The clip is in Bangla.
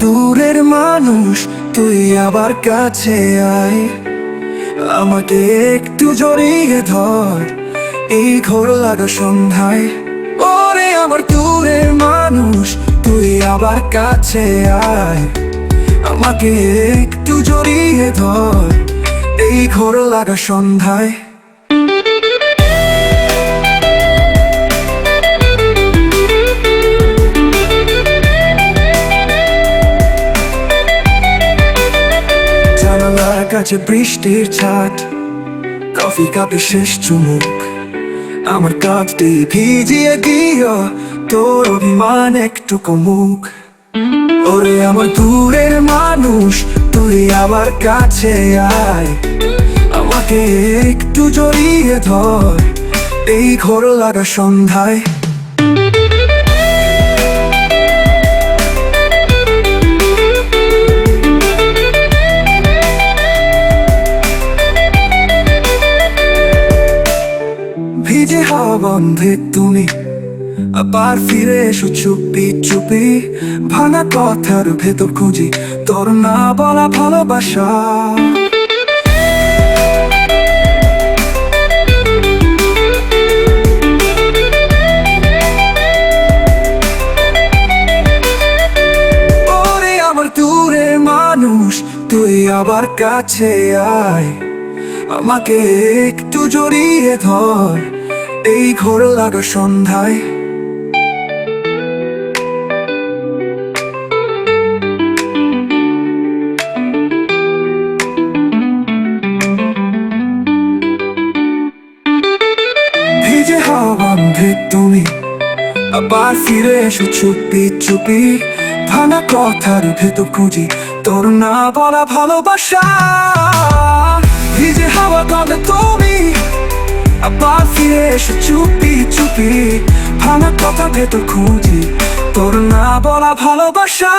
দূরের মানুষ, তুই আবার কাছে আয়। আমাকে একটু জড়িয়ে ধর, এই ঘোর লাগা সন্ধ্যায়। ওরে আমার দূরের মানুষ, তুই আবার কাছে আয়। আমাকে একটু জড়িয়ে ধর, এই ঘোর লাগা সন্ধ্যায়। কাছে বৃষ্টির ছাট। কফি কাপে শেষ চুমুক। আমার কাঁদতে ভিজিয়ে দিও, তোর অভিমান একটু কমুক ওরে আমার দূরের মানুষ, তুই আমার কাছে আয়। আমাকে একটু জড়িয়ে ধর, এই ঘোর লাগা সন্ধ্যায়। বন্ধে তুমি আবার ফিরে এসো চুপি চুপি। ভাঙা কথার ভেতর খুঁজি, তোর না বলা ভালোবাসা। মানুষ, তুই আবার কাছে আয়। আমাকে একটু জড়িয়ে ধর। এই ঘোর লাগা সন্ধ্যায়। ভিজে হাওয়া বন্ধে তুমি, আবার ফিরে এসো চুপি চুপি। ভাঙা কথার ভেতর খুঁজি, তোর না বলা ভালোবাসা। ফিরে এসে চুপি চুপি। ভাঙা কথা ভেতর খুঁজি। তোর না বলা ভালোবাসা।